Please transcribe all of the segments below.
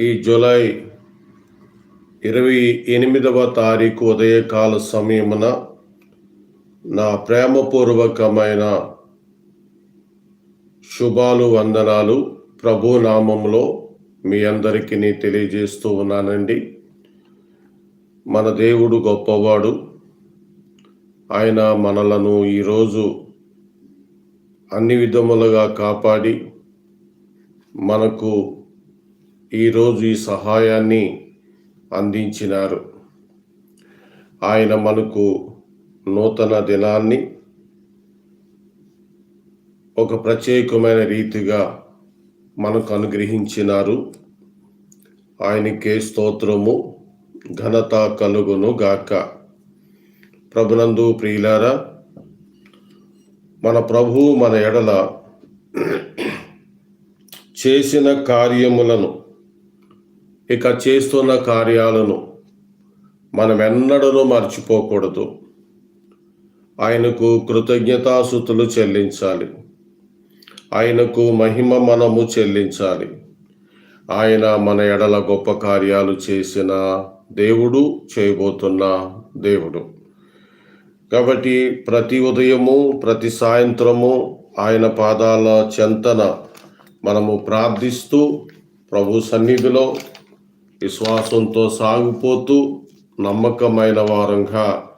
ఈ జూలై ఇరవై ఎనిమిదవ తారీఖు ఉదయకాల సమయమున నా ప్రేమపూర్వకమైన శుభాలు వందనాలు ప్రభు నామంలో మీ అందరికీ తెలియజేస్తూ ఉన్నానండి. మన దేవుడు గొప్పవాడు. ఆయన మనలను ఈరోజు అన్ని విధములుగా కాపాడి మనకు ఈరోజు ఈ సహాయాన్ని అందించినారు. ఆయన మనకు నూతన దినాన్ని ఒక ప్రత్యేకమైన రీతిగా మనకు అనుగ్రహించినారు. ఆయనకే స్తోత్రము ఘనత కలుగును గాక. ప్రభునందు ప్రియులారా మన ప్రభువు మన ఎడల చేసిన కార్యములను ఇక చేస్తున్న కార్యాలను మనం ఎన్నడూ మర్చిపోకూడదు. ఆయనకు కృతజ్ఞతాసుతులు చెల్లించాలి. ఆయనకు మహిమ మనము చెల్లించాలి. ఆయన మన ఎడల గొప్ప కార్యాలు చేసిన దేవుడు చేయబోతున్న దేవుడు. కాబట్టి ప్రతి ఉదయము ప్రతి సాయంత్రము ఆయన పాదాల చెంతన మనము ప్రార్థిస్తూ ప్రభు సన్నిధిలో విశ్వాసంతో సాగిపోతూ నమ్మకమైన వారంగా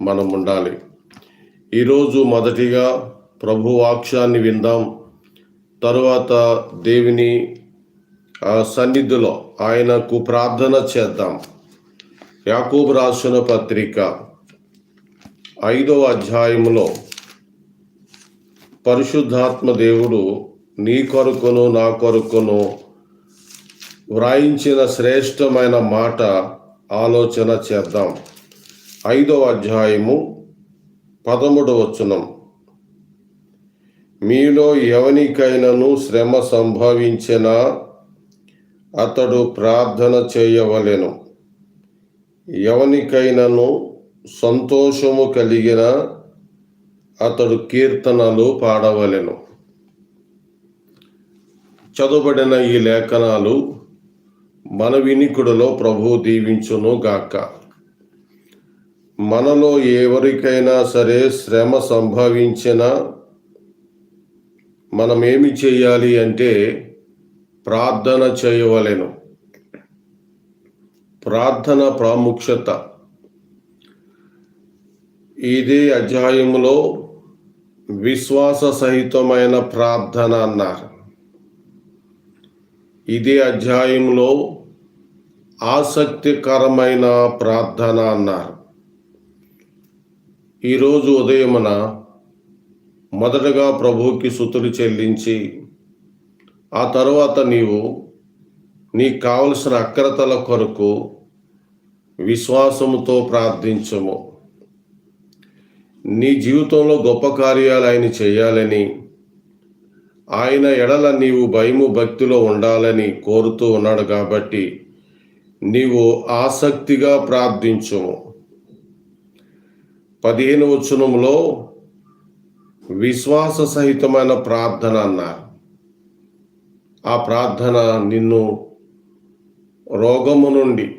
మనం ఉండాలి ఈరోజు మొదటిగా ప్రభు వాక్యాన్ని విందాం. తరువాత దేవుని ఆ సన్నిధిలో ఆయనకు ప్రార్థన చేద్దాం. యాకూబ్ రాసిన పత్రిక ఐదవ అధ్యాయములో పరిశుద్ధాత్మ దేవుడు నీ కొరకును నా కొరకును వ్రాయించిన శ్రేష్టమైన మాట ఆలోచన చేద్దాం. ఐదవ అధ్యాయము పదమూడవ వచనం. మీలో ఎవనికైనను శ్రమ సంభవించిన అతడు ప్రార్థన చేయవలెను. ఎవనికైనను సంతోషము కలిగిన అతడు కీర్తనలు పాడవలెను. చదువుబడిన ఈ లేఖనాలు మన వినికుడిలో ప్రభువు దీవించును గాక. మనలో ఎవరికైనా సరే శ్రమ సంభవించిన మనం ఏమి చేయాలి అంటే ప్రార్థన చేయవలెను. ప్రార్థన ప్రాముఖ్యత. ఇదే అధ్యాయంలో విశ్వాస సహితమైన ప్రార్థన అన్నారు. ఇదే అధ్యాయంలో ఆసక్తికరమైన ప్రార్థన అన్నారు. ఈరోజు ఉదయమున మొదటగా ప్రభువుకి సుతులు చెల్లించి ఆ తరువాత నీవు నీకు కావలసిన అక్రతల కొరకు విశ్వాసముతో ప్రార్థించము. నీ జీవితంలో గొప్ప కార్యాలు ఆయన చేయాలని ఆయన ఎడల నీవు భయము భక్తిలో ఉండాలని కోరుతూ ఉన్నాడు కాబట్టి నీవు ఆసక్తిగా ప్రార్థించుము. పదిహేను వచనంలో విశ్వాస సహితమైన ప్రార్థన అన్నారు. ఆ ప్రార్థన నిన్ను రోగము నుండి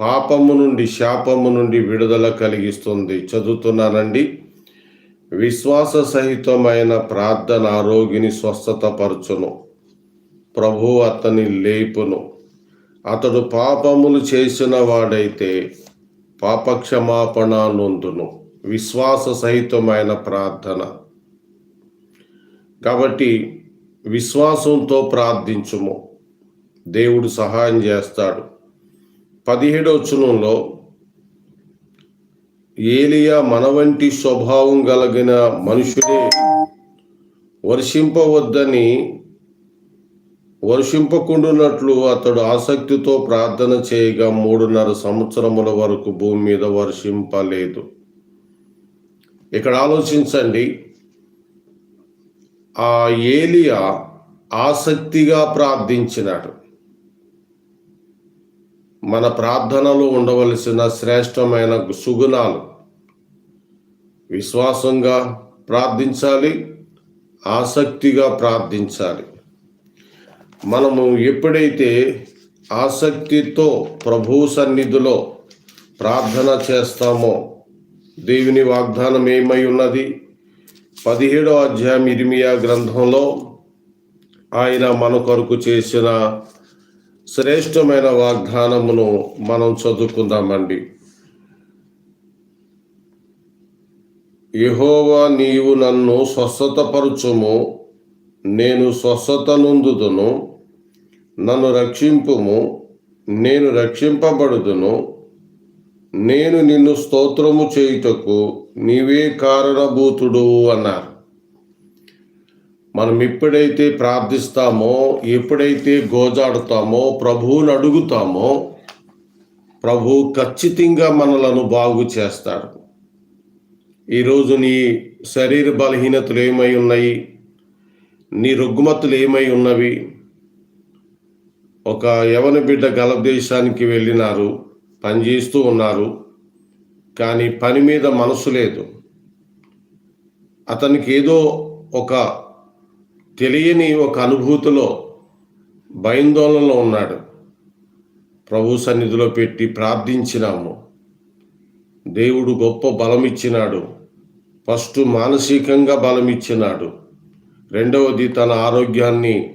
పాపము నుండి శాపము నుండి విడుదల కలిగిస్తుంది. చదువుతున్నానండి. విశ్వాస సహితమైన ప్రార్థన రోగిని స్వస్థత పరచును ప్రభు అతని లేపును. అతడు పాపములు చేసిన వాడైతే పాపక్షమాపణ నొందును విశ్వాస సహితమైన ప్రార్థన. కాబట్టి విశ్వాసంతో ప్రార్థించుము. దేవుడు సహాయం చేస్తాడు. పదిహేడవ చునంలో ఏలియా మన వంటి స్వభావం కలిగిన మనుషుడే వర్షింపవద్దని వర్షింపకుండునట్లు అతడు ఆసక్తితో ప్రార్థన చేయగా మూడున్నర సంవత్సరముల వరకు భూమి మీద వర్షింపలేదు. ఇక్కడ ఆలోచించండి. ఆ ఏలియా ఆసక్తిగా ప్రార్థించినాడు. మన ప్రార్థనలో ఉండవలసిన శ్రేష్టమైన సుగుణాలు. విశ్వాసంగా ప్రార్థించాలి ఆసక్తిగా ప్రార్థించాలి. మనము ఎప్పుడైతే ఆసక్తితో ప్రభు సన్నిధిలో ప్రార్థన చేస్తామో దేవుని వాగ్దానం ఏమై ఉన్నది? పదిహేడో అధ్యాయం ఇరిమియా గ్రంథంలో ఆయన మన కొరకు చేసిన శ్రేష్టమైన వాగ్దానమును మనం చదువుకుందామండి. యహోవా నీవు నన్ను స్వస్థతపరచుము నేను స్వస్థత నుందుదును. నన్ను రక్షింపుము నేను రక్షింపబడుదును నేను నిన్ను స్తోత్రము చేయుటకు నీవే కారణభూతుడు అన్నారు. మనం ఎప్పుడైతే ప్రార్థిస్తామో ఎప్పుడైతే గోజాడుతామో ప్రభువుని అడుగుతామో ప్రభు ఖచ్చితంగా మనలను బాగు చేస్తాడు. ఈరోజు నీ శరీర బలహీనతలు ఏమై ఉన్నాయి నీ రుగ్మతులు ఏమై ఉన్నవి? ఒక యవన బిడ్డ గలభ దేశానికి వెళ్ళినారు పనిచేస్తూ ఉన్నారు కానీ పని మీద మనసు లేదు. అతనికి ఏదో ఒక తెలియని ఒక అనుభూతిలో భయాందోళనలో ఉన్నాడు. ప్రభు సన్నిధిలో పెట్టి ప్రార్థించినాము. దేవుడు గొప్ప బలం ఇచ్చినాడు ఫస్ట్ మానసికంగా బలం ఇచ్చినాడు రెండవది తన ఆరోగ్యాన్ని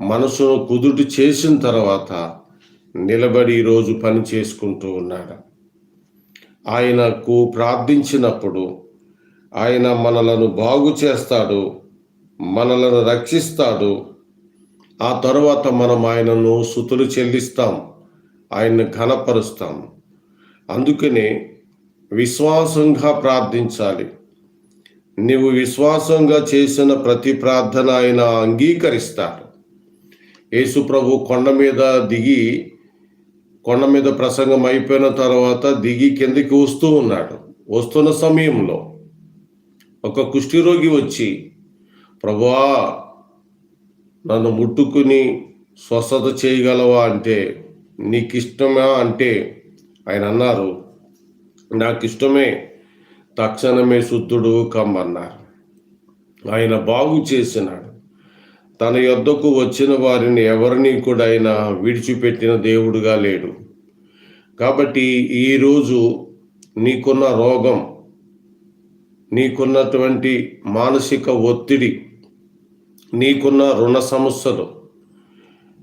మనసును కుదుటి చేసిన తర్వాత నిలబడి ఈరోజు పని చేసుకుంటూ ఉన్నాడు. ఆయనకు ప్రార్థించినప్పుడు ఆయన మనలను బాగు చేస్తాడు మనలను రక్షిస్తాడు. ఆ తర్వాత మనం ఆయనను సుతులు చెల్లిస్తాం ఆయన్ని ఘనపరుస్తాం. అందుకనే విశ్వాసంగా ప్రార్థించాలి. నీవు విశ్వాసంగా చేసిన ప్రతి ప్రార్థన ఆయన అంగీకరిస్తాడు. యేసుప్రభు కొండ మీద దిగి కొండ మీద ప్రసంగం అయిపోయిన తర్వాత దిగి కిందికి వస్తూ ఉన్నాడు. వస్తున్న సమయంలో ఒక కుష్ఠిరోగి వచ్చి ప్రభువా నన్ను ముట్టుకుని స్వస్థత చేయగలవా అంటే నీకు ఇష్టమా అంటే? ఆయన అన్నారు నాకు ఇష్టమే తక్షణమే శుద్ధుడు కమ్మన్నారు. ఆయన బాగు చేసినాడు. తన యొద్దకు వచ్చిన వారిని ఎవరిని కూడా ఆయన విడిచిపెట్టిన దేవుడుగా లేడు. కాబట్టి ఈరోజు నీకున్న రోగం నీకున్నటువంటి మానసిక ఒత్తిడి నీకున్న రుణ సమస్యలు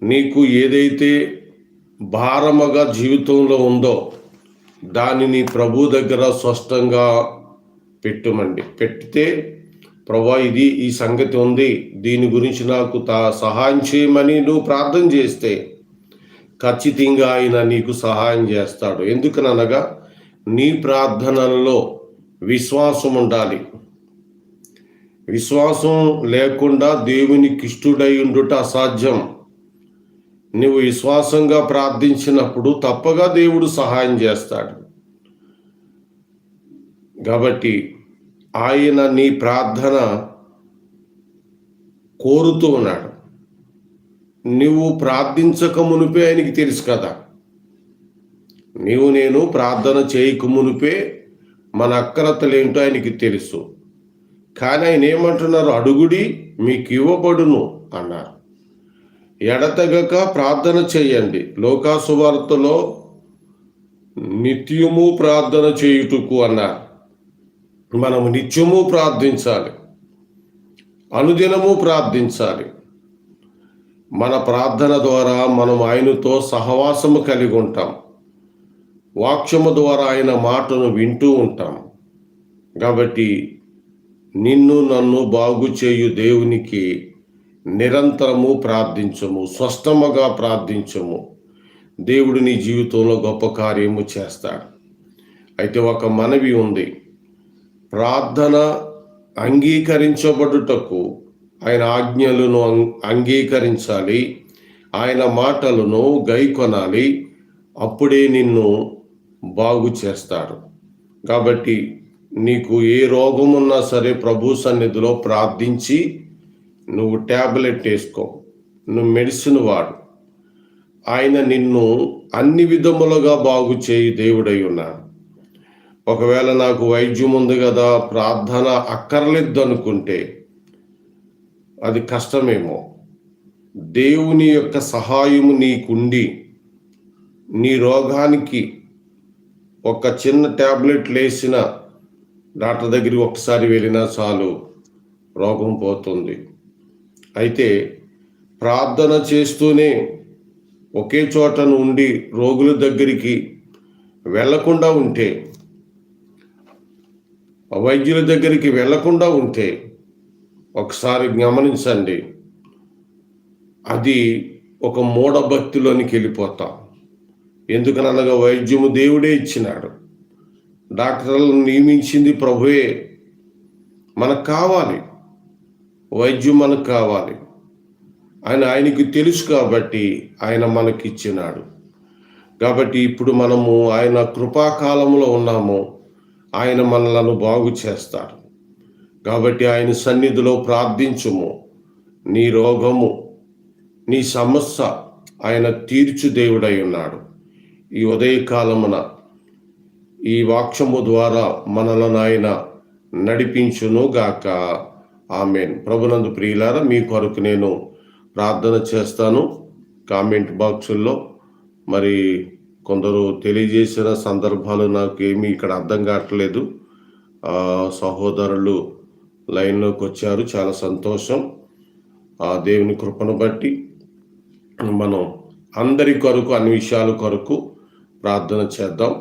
నీకు ఏదైతే భారముగా జీవితంలో ఉందో దానిని ప్రభు దగ్గర స్పష్టంగా పెట్టుమండి. పెట్టితే ప్రభా ఇది ఈ సంగతి ఉంది. దీని గురించి నాకు తా సహాయం చేయమని నువ్వు ప్రార్థన చేస్తే ఖచ్చితంగా ఆయన నీకు సహాయం చేస్తాడు. ఎందుకనగా నీ ప్రార్థనలలో విశ్వాసం ఉండాలి. విశ్వాసం లేకుండా దేవునికి ఇష్టుడై ఉండుట అసాధ్యం. నువ్వు విశ్వాసంగా ప్రార్థించినప్పుడు తప్పగా దేవుడు సహాయం చేస్తాడు. కాబట్టి ఆయన నీ ప్రార్థన కోరుతూ ఉన్నాడు. నువ్వు ప్రార్థించక మునిపే ఆయనకి తెలుసు కదా. నీవు నేను ప్రార్థన చేయక మునిపే మన అక్రతలేంటో ఆయనకి తెలుసు. కానీ ఆయన ఏమంటున్నారు? అడుగుడి మీకు ఇవ్వబడును అన్నారు. ఎడతెగక ప్రార్థన చేయండి. లోకాసువార్తలో నిత్యము ప్రార్థన చేయుటకు అన్నారు. మనము నిత్యము ప్రార్థించాలి. అనుదినము ప్రార్థించాలి. మన ప్రార్థన ద్వారా మనం ఆయనతో సహవాసము కలిగి ఉంటాం. వాక్యము ద్వారా ఆయన మాటను వింటూ ఉంటాం. కాబట్టి నిన్ను నన్ను బాగు చేయు దేవునికి నిరంతరము ప్రార్థించము స్పష్టముగా ప్రార్థించము. దేవుడు నీ జీవితంలో గొప్ప కార్యము చేస్తాడు. అయితే ఒక మనవి ఉంది. ప్రార్థన అంగీకరించబడుటకు ఆయన ఆజ్ఞలను అం- అంగీకరించాలి. ఆయన మాటలను గైకొనాలి. అప్పుడే నిన్ను బాగు చేస్తాడు. కాబట్టి నీకు ఏ రోగం ఉన్నా సరే ప్రభు సన్నిధిలో ప్రార్థించి నువ్వు ట్యాబ్లెట్ వేసుకో. నువ్వు మెడిసిన్ వాడు. ఆయన నిన్ను అన్ని విధములుగా బాగు చేయి దేవుడై ఉన్నాడు. ఒకవేళ నాకు వైద్యం ఉంది కదా ప్రార్థన అక్కర్లేదు అనుకుంటే అది కష్టమేమో. దేవుని యొక్క సహాయము నీకుండి నీ రోగానికి ఒక చిన్న ట్యాబ్లెట్ లేసిన డాక్టర్ దగ్గరికి ఒకసారి వెళ్ళినా చాలు రోగం పోతుంది. అయితే ప్రార్థన చేస్తూనే ఒకే చోట ఉండి రోగుల దగ్గరికి వెళ్ళకుండా ఉంటే వైద్యుల దగ్గరికి వెళ్ళకుండా ఉంటే ఒకసారి గమనించండి. అది ఒక మూఢభక్తిలోనికి వెళ్ళిపోతాం. ఎందుకనగా వైద్యము దేవుడే ఇచ్చినాడు. డాక్టర్లను నియమించింది ప్రభువే మనకు కావాలి. వైద్యం మనకు కావాలి. ఆయన ఆయనకి తెలుసు కాబట్టి ఆయన మనకిచ్చినాడు. కాబట్టి ఇప్పుడు మనము ఆయన కృపాకాలంలో ఉన్నాము. ఆయన మనలను బాగు చేస్తాడు కాబట్టి ఆయన సన్నిధిలో ప్రార్థించుము. నీ రోగము నీ సమస్య ఆయన తీర్చు దేవుడై ఉన్నాడు. ఈ ఉదయకాలమున ఈ వాక్యము ద్వారా మనలను ఆయన నడిపించును గాక. ఆమెన్. ప్రభునందు ప్రియులారా మీ కొరకు నేను ప్రార్థన చేస్తాను. కామెంట్ బాక్సుల్లో. మరి కొందరు తెలియజేసిన సందర్భాలు నాకు ఏమీ ఇక్కడ అర్థం కావట్లేదు. ఆ, సహోదరులు లైన్లోకి వచ్చారు. చాలా సంతోషం. ఆ దేవుని కృపను బట్టి మనం అందరి కొరకు అన్ని విషయాల కొరకు ప్రార్థన చేద్దాం.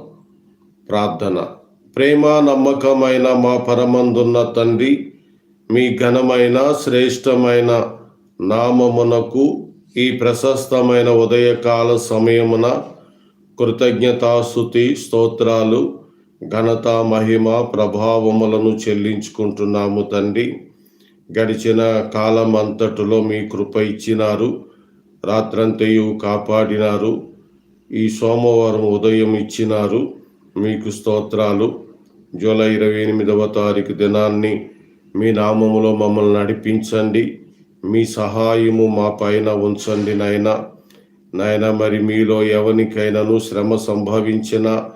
ప్రార్థన. ప్రేమ నమ్మకమైన మా పరమందున్న తండ్రి మీ ఘనమైన శ్రేష్టమైన నామమునకు ఈ ప్రశస్తమైన ఉదయకాల సమయమున కృతజ్ఞతాస్థుతి స్తోత్రాలు ఘనత మహిమ ప్రభావములను చెల్లించుకుంటున్నాము తండ్రి. గడిచిన కాలం అంతటిలో మీ కృప ఇచ్చినారు రాత్రంతయు కాపాడినారు ఈ సోమవారం ఉదయం ఇచ్చినారు మీకు స్తోత్రాలు. జూలై ఇరవై ఎనిమిదవ తారీఖు దినాన్ని మీ నామములో మమ్మల్ని నడిపించండి మీ సహాయము మా పైన ఉంచండి నాయన. నాయన మరి మీలో ఎవరికైనాను శ్రమ సంభవించిన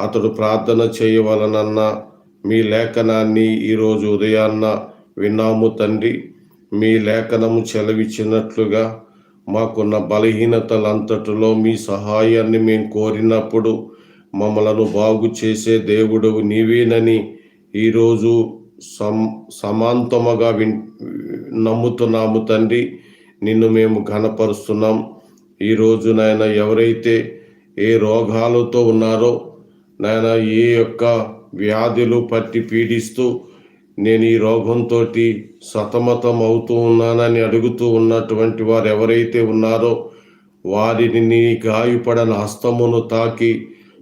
అతడు ప్రార్థన చేయవలనన్న మీ లేఖనాన్ని ఈరోజు ఉదయాన్న విన్నాము తండ్రి. మీ లేఖనము చెలవిచ్చినట్లుగా మాకున్న బలహీనతలంతటిలో మీ సహాయాన్ని మేము కోరినప్పుడు మమ్మలను బాగు చేసే దేవుడు నీవేనని ఈరోజు సమ్ సమాంతముగా విన్ నమ్ముతున్నాము తండ్రి. నిన్ను మేము ఘనపరుస్తున్నాం. ఈరోజు నాయన ఎవరైతే ఏ రోగాలతో ఉన్నారో నాయన ఏ యొక్క వ్యాధులు పట్టి పీడిస్తూ నేను ఈ రోగంతో సతమతం అవుతూ ఉన్నానని అడుగుతూ ఉన్నటువంటి వారు ఎవరైతే ఉన్నారో వారిని నీ గాయపడని హస్తమును తాకి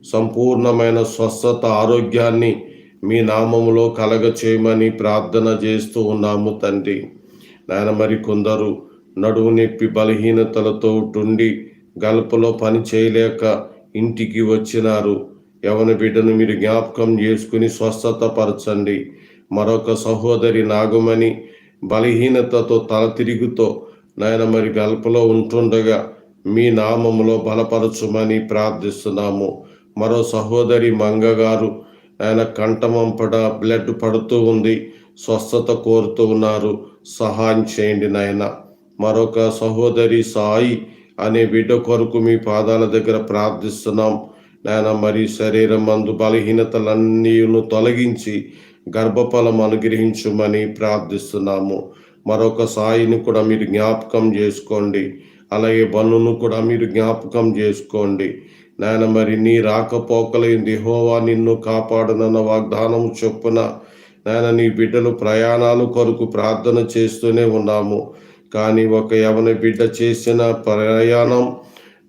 సంపూర్ణమైన స్వస్థత ఆరోగ్యాన్ని మీ నామములో కలగ చేయమని ప్రార్థన చేస్తూ ఉన్నాము తండ్రి. నాయన మరి కొందరు నడువు నొప్పి బలహీనతలతో ఉండి గల్పలో పని చేయలేక ఇంటికి వచ్చినారు. యవన బిడ్డను మీరు జ్ఞాపకం చేసుకుని స్వస్థత పరచండి మరొక సహోదరి నాగమణి బలహీనతతో తల తిరుగుతో నాయన మరి గల్పలో ఉంటుండగా మీ నామములో బలపరచుమని ప్రార్థిస్తున్నాము. మరో సహోదరి మంగగారు ఆయన కంఠమంపడ బ్లడ్ పడుతూ ఉంది స్వస్థత కోరుతూ ఉన్నారు. సహాయం చేయండి నాయన. మరొక సహోదరి సాయి అనే బిడ్డ కొరకు మీ పాదాల దగ్గర ప్రార్థిస్తున్నాం. నాయన మరి శరీరం మందు బలహీనతలన్నీను తొలగించి గర్భఫలం అనుగ్రహించమని ప్రార్థిస్తున్నాము. మరొక సాయిని కూడా మీరు జ్ఞాపకం చేసుకోండి. అలాగే బన్నును కూడా మీరు జ్ఞాపకం చేసుకోండి. నాయన మరి నీ రాకపోకలైంది హోవా నిన్ను కాపాడునన్న వాగ్దానం చొప్పున నాయన నీ బిడ్డలు ప్రయాణాలు కొరకు ప్రార్థన చేస్తూనే ఉన్నాము. కానీ ఒక యవన బిడ్డ చేసిన ప్రయాణం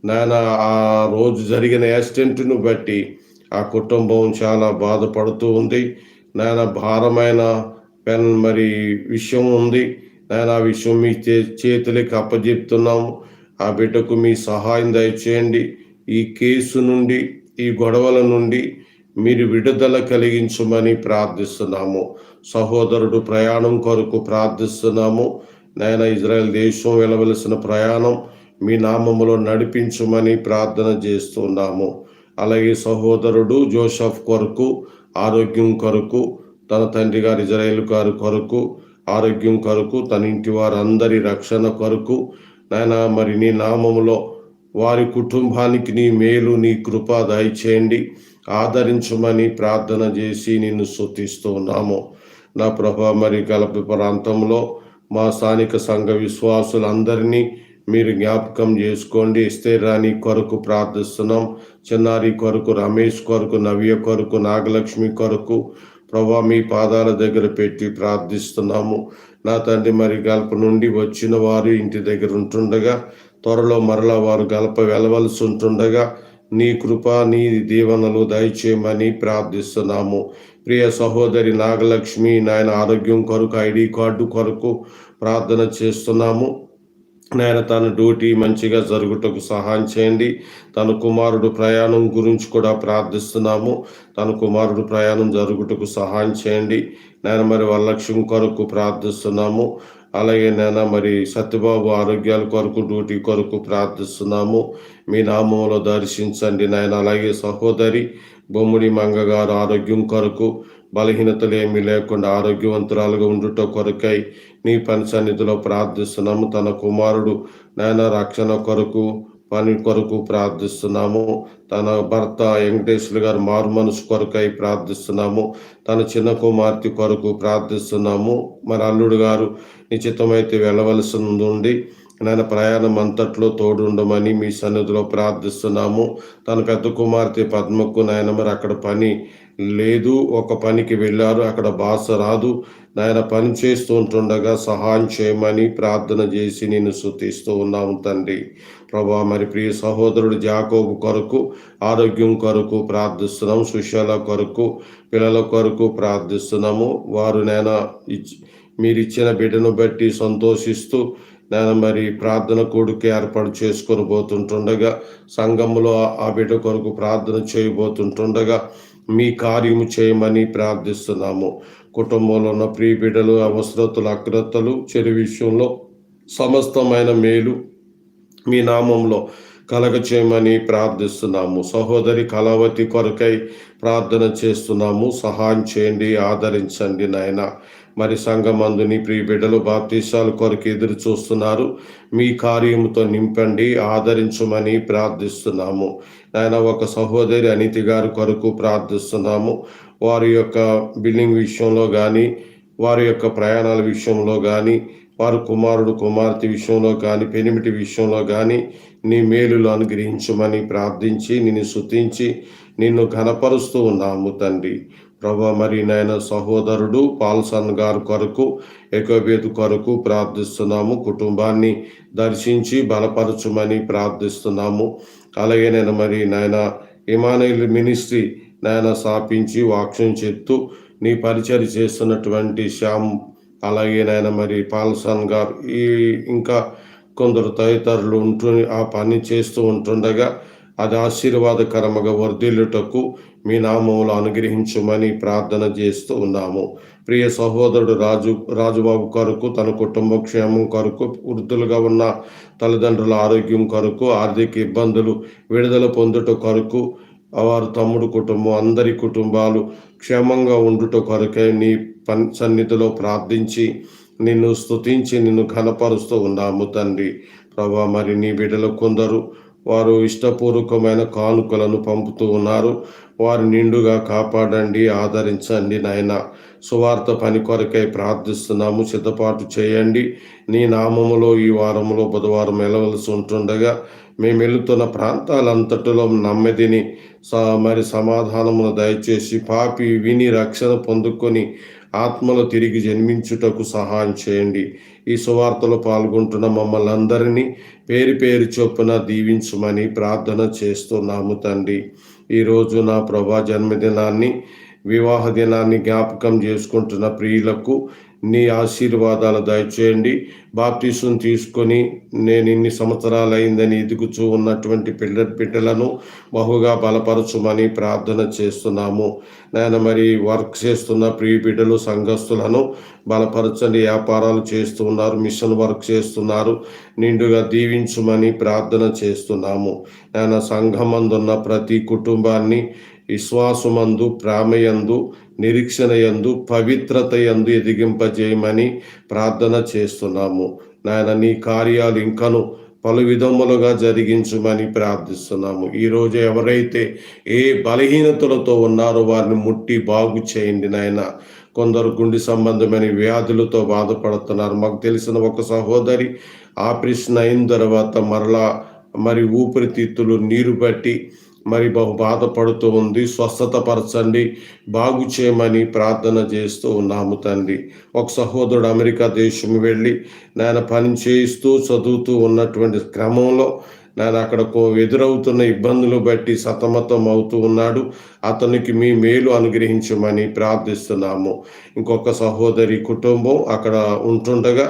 నాయన ఆ రోజు జరిగిన యాక్సిడెంట్ను బట్టి ఆ కుటుంబం చాలా బాధపడుతూ ఉంది. నాయన భారమైన పెన్ మరి విషయం ఉంది. నాయన ఆ విషయం మీ చే- చేతులకి అప్పజెప్తున్నాము ఆ బిడ్డకు మీ సహాయం దయచేయండి. ఈ కేసు నుండి ఈ గొడవల నుండి మీరు విడుదల కలిగించమని ప్రార్థిస్తున్నాము. సహోదరుడు ప్రయాణం కొరకు ప్రార్థిస్తున్నాము. నాయన ఇజ్రాయెల్ దేశం వెళ్ళవలసిన ప్రయాణం మీ నామములో నడిపించమని ప్రార్థన చేస్తున్నాము. అలాగే సహోదరుడు జోసఫ్ కొరకు ఆరోగ్యం కొరకు తన తండ్రి గారు ఇజ్రాయేల్ గారి కొరకు ఆరోగ్యం కొరకు తన ఇంటి వారందరి రక్షణ కొరకు. నాయన మరి నీ నామములో వారి కుటుంబానికి నీ మేలు నీ కృప దయచేయండి. ఆదరించమని ప్రార్థన చేసి నిన్ను స్తుతిస్తూ ఉన్నాము నా ప్రభా మరి గలప ప్రాంతంలో మా స్థానిక సంఘ విశ్వాసులందరినీ మీరు జ్ఞాపకం చేసుకోండి. రాణి కొరకు ప్రార్థిస్తున్నాం. చిన్నారి కొరకు రమేష్ కొరకు నవ్య కొరకు నాగలక్ష్మి కొరకు ప్రభా మీ పాదాల దగ్గర పెట్టి ప్రార్థిస్తున్నాము. నా తండ్రి మరి గల్ప నుండి వచ్చిన వారు ఇంటి దగ్గర ఉంటుండగా త్వరలో మరలా వారు గల్ప వెళ్ళవలసి ఉంటుండగా నీ కృప నీ దీవెనలు దయచేయమని ప్రార్థిస్తున్నాము. ప్రియ సహోదరి నాగలక్ష్మి నాయన ఆరోగ్యం కొరకు ఐడి కార్డు కొరకు ప్రార్థన చేస్తున్నాము. నాయన తన డ్యూటీ మంచిగా జరుగుటకు సహాయం చేయండి. తన కుమారుడు ప్రయాణం గురించి కూడా ప్రార్థిస్తున్నాము. తన కుమారుడు ప్రయాణం జరుగుటకు సహాయం చేయండి. నేను మరి వరలక్ష్మి కొరకు ప్రార్థిస్తున్నాము. అలాగే నేను మరి సత్యబాబు ఆరోగ్యాల కొరకు డ్యూటీ కొరకు ప్రార్థిస్తున్నాము. మీ నామంలో దర్శించండి నాయన. అలాగే సహోదరి బొమ్ముడి మంగ గారు ఆరోగ్యం కొరకు బలహీనతలు ఏమీ లేకుండా ఆరోగ్యవంతురాలుగా ఉండుట కొరకై నీ పని సన్నిధిలో ప్రార్థిస్తున్నాము. తన కుమారుడు నాయన రక్షణ కొరకు పని కొరకు ప్రార్థిస్తున్నాము. తన భర్త వెంకటేశ్వర గారు మారు మనసు కొరకై ప్రార్థిస్తున్నాము. తన చిన్న కుమార్తె కొరకు ప్రార్థిస్తున్నాము. మరి అల్లుడు గారు నిశ్చితమైతే వెళ్ళవలసి ఉంది నాయన ప్రయాణం అంతట్లో తోడుండమని మీ సన్నిధిలో ప్రార్థిస్తున్నాము. తన పెద్ద కుమార్తె పద్మకు నాయన మరి అక్కడ పని లేదు. ఒక పనికి వెళ్ళారు అక్కడ భాష రాదు. నాయన పని చేస్తూ ఉంటుండగా సహాయం చేయమని ప్రార్థన చేసి నేను శృతిస్తూ ఉన్నాము తండ్రి. ప్రభా మరి ప్రియ సహోదరుడు జాకోబు కొరకు ఆరోగ్యం కొరకు ప్రార్థిస్తున్నాము సుశాల కొరకు పిల్లల కొరకు ప్రార్థిస్తున్నాము. వారు నేను మీరు ఇచ్చిన బిడ్డను బట్టి సంతోషిస్తూ నేను మరి ప్రార్థన కొడుకు ఏర్పాటు చేసుకొని పోతుంటుండగా సంఘంలో ఆ బిడ్డ కొరకు ప్రార్థన చేయబోతుంటుండగా మీ కార్యము చేయమని ప్రార్థిస్తున్నాము. కుటుంబంలో ఉన్న ప్రియ బిడ్డలు అవసరతలు అగ్రతలు చెడు విషయంలో సమస్తమైన మేలు మీ నామంలో కలగ చేయమని ప్రార్థిస్తున్నాము. సహోదరి కళావతి కొరకై ప్రార్థన చేస్తున్నాము. సహాయం చేయండి ఆదరించండి నాయన. మరి సంఘమందుని ప్రియ బిడ్డలు బాప్తీసాలు కొరకు ఎదురు చూస్తున్నారు. మీ కార్యముతో నింపండి ఆదరించమని ప్రార్థిస్తున్నాము. ఆయన ఒక సహోదరి అనితి గారి కొరకు ప్రార్థిస్తున్నాము. వారి యొక్క బిల్డింగ్ విషయంలో కానీ వారి యొక్క ప్రయాణాల విషయంలో కానీ వారు కుమారుడు కుమార్తె విషయంలో కానీ పెనిమిటి విషయంలో కానీ నీ మేలులు అనుగ్రహించమని ప్రార్థించి నిన్ను శుతించి నిన్ను ఘనపరుస్తూ ఉన్నాము తండ్రి. ప్రభా మరి నాయన సహోదరుడు పాల్సన్ గారు కొరకు ఎకోబేత్ కొరకు ప్రార్థిస్తున్నాము. కుటుంబాన్ని దర్శించి బలపరచుమని ప్రార్థిస్తున్నాము. అలాగే నేను మరి నాయన ఇమానైల్ మినిస్ట్రీ నాయన స్థాపించి వాక్యం చెప్తూ నీ పరిచయం చేస్తున్నటువంటి శ్యామ్ అలాగే నాయన మరి పాల్సన్ గారు ఈ ఇంకా కొందరు తదితరులు ఉంటూ ఆ పని చేస్తూ ఉంటుండగా అది ఆశీర్వాదకరముగా వర్ధిల్లుటకు మీ నామములు అనుగ్రహించమని ప్రార్థన చేస్తూ ఉన్నాము. ప్రియ సహోదరుడు రాజు రాజుబాబు కొరకు తన కుటుంబ క్షేమం కొరకు వృద్ధులుగా ఉన్న తల్లిదండ్రుల ఆరోగ్యం కొరకు ఆర్థిక ఇబ్బందులు విడుదల పొందుట కొరకు వారు తమ్ముడు కుటుంబం అందరి కుటుంబాలు క్షేమంగా ఉండుట కొరకే నీ పన్ సన్నిధిలో ప్రార్థించి నిన్ను స్తుతించి నిన్ను కనపరుస్తూ ఉన్నాము తండ్రి. ప్రభా మరి నీ బిడ్డలు కొందరు వారు ఇష్టపూర్వకమైన కానుకలను పంపుతూ ఉన్నారు. వారి నిండుగా కాపాడండి ఆదరించండి నాయన. సువార్త పని కొరకై ప్రార్థిస్తున్నాము సిద్ధపాటు చేయండి. నీ నామములో ఈ వారంలో బుధవారం వెళ్ళవలసి ఉంటుండగా మేము వెళుతున్న ప్రాంతాలంతటిలో నమ్మదిని మరి సమాధానమును దయచేసి పాపి విని రక్షణ పొందుకొని ఆత్మలో తిరిగి జన్మించుటకు సహాయం చేయండి. ఈ సువార్తలో పాల్గొంటున్న మమ్మల్ని అందరినీ పేరు పేరు చొప్పున దీవించమని ప్రార్థన చేస్తున్నాము తండ్రి. ఈరోజు నా ప్రభా జన్మదినాన్ని వివాహ దినాన్ని జ్ఞాపకం చేసుకుంటున్న ప్రియులకు నీ ఆశీర్వాదాలు దయచేయండి. బాప్తీసం తీసుకొని నేను ఇన్ని సంవత్సరాలు అయిందని ఎదుగుచూ ఉన్నటువంటి పిల్ల బిడ్డలను బహుగా బలపరచుమని ప్రార్థన చేస్తున్నాము. నేను మరి వర్క్ చేస్తున్న ప్రియ బిడ్డలు సంఘస్థులను బలపరచండి. వ్యాపారాలు చేస్తున్నారు మిషన్ వర్క్ చేస్తున్నారు. నిండుగా దీవించుమని ప్రార్థన చేస్తున్నాము. నేను సంఘమందున్న ప్రతి కుటుంబాన్ని విశ్వాసమందు ప్రేమయందు నిరీక్షణ యందు పవిత్రత యందు ఎదిగింపజేయమని ప్రార్థన చేస్తున్నాము. నాయన నీ కార్యాలు ఇంకను పలు విధములుగా జరిగించమని ప్రార్థిస్తున్నాము. ఈరోజు ఎవరైతే ఏ బలహీనతలతో ఉన్నారో వారిని ముట్టి బాగు చేయండి నాయన. కొందరు గుండె సంబంధమైన వ్యాధులతో బాధపడుతున్నారు. మాకు తెలిసిన ఒక సహోదరి ఆపరేషన్ అయిన తర్వాత మరలా మరి ఊపిరితిత్తులు నీరు బట్టి మరి బహు బాధపడుతూ ఉంది. స్వస్థత పరచండి బాగు చేయమని ప్రార్థన చేస్తూ ఉన్నాము తండ్రి. ఒక సహోదరుడు అమెరికా దేశం వెళ్ళి నేను పని చేయిస్తూ చదువుతూ ఉన్నటువంటి క్రమంలో నేను అక్కడ ఎదురవుతున్న ఇబ్బందులు బట్టి సతమతం అవుతూ ఉన్నాడు. అతనికి మీ మేలు అనుగ్రహించమని ప్రార్థిస్తున్నాము. ఇంకొక సహోదరి కుటుంబం అక్కడ ఉంటుండగా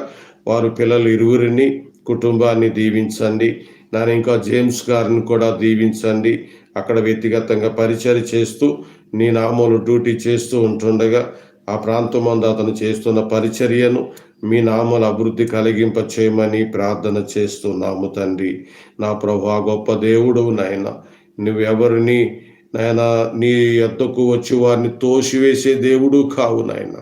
వారు పిల్లలు ఇరువురిని కుటుంబాన్ని దీవించండి. దాని ఇంకా జేమ్స్ గారిని కూడా దీవించండి. అక్కడ వ్యక్తిగతంగా పరిచయం చేస్తూ నీ నామూలు డ్యూటీ చేస్తూ ఉంటుండగా ఆ ప్రాంతం అందు అతను చేస్తున్న పరిచర్యను మీ నామల అభివృద్ధి కలిగింప చేయమని ప్రార్థన చేస్తున్నాము తండ్రి. నా ప్రభా గొప్ప దేవుడు నాయన నువ్వెవరిని నాయన నీ ఎద్దకు వచ్చి వారిని తోసివేసే దేవుడు కావు నాయన.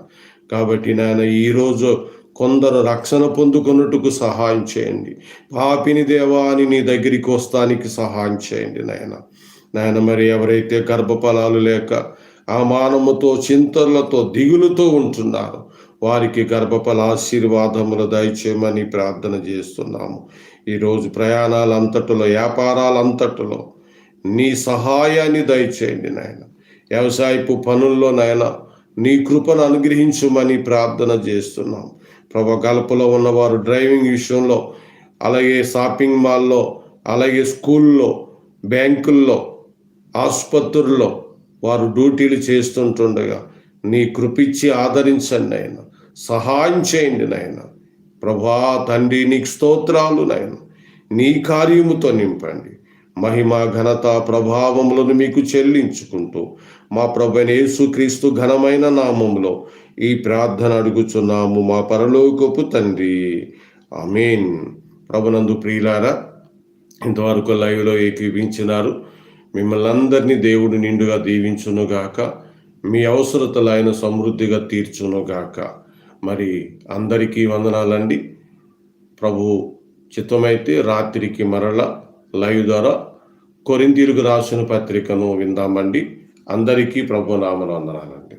కాబట్టి నాయన ఈరోజు కొందరు రక్షణ పొందుకున్నట్టుకు సహాయం చేయండి. పాపిని దేవా అని నీ దగ్గరికి వస్తానికి సహాయం చేయండి నాయన. నాయన మరి ఎవరైతే గర్భఫలాలు లేక అమానముతో మానముతో చింతలతో దిగులుతో ఉంటున్నారు వారికి గర్భఫల ఆశీర్వాదములు దయచేయమని ప్రార్థన చేస్తున్నాము. ఈరోజు ప్రయాణాలంతటిలో వ్యాపారాలంతటిలో నీ సహాయాన్ని దయచేయండి నాయన. వ్యవసాయపు పనుల్లో నాయన నీ కృపను అనుగ్రహించమని ప్రార్థన చేస్తున్నాము. ప్రభా గల్పలో ఉన్నవారు డ్రైవింగ్ విషయంలో అలాగే షాపింగ్ మాల్లో అలాగే స్కూల్లో బ్యాంకుల్లో ఆసుపత్రుల్లో వారు డ్యూటీలు చేస్తుంటుండగా నీ కృపిచ్చి ఆదరించండి ఆయన సహాయం చేయండి నాయన. ప్రభా తండ్రి నీకు స్తోత్రాలు నాయన. నీ కార్యముతో నింపండి. మహిమ ఘనత ప్రభావములను మీకు చెల్లించుకుంటూ మా ప్రభనేసు క్రీస్తు ఘనమైన నామంలో ఈ ప్రార్థన అడుగుచున్నాము మా పరలోకపు తండ్రి. అమీన్ ప్రభునందు ప్రియులారా ఇంతవరకు లైవ్లో ఏకీపించినారు మిమ్మల్ని అందరినీ దేవుడు నిండుగా దీవించునుగాక మీ అవసరతలు ఆయన సమృద్ధిగా తీర్చునుగాక. మరి అందరికీ వందనాలండి. ప్రభు చిత్తమైతే రాత్రికి మరల లైవ్ ద్వారా కొరింతీరుకు రాసిన పత్రికను విందామండి. అందరికీ ప్రభు నామను వందనాలండి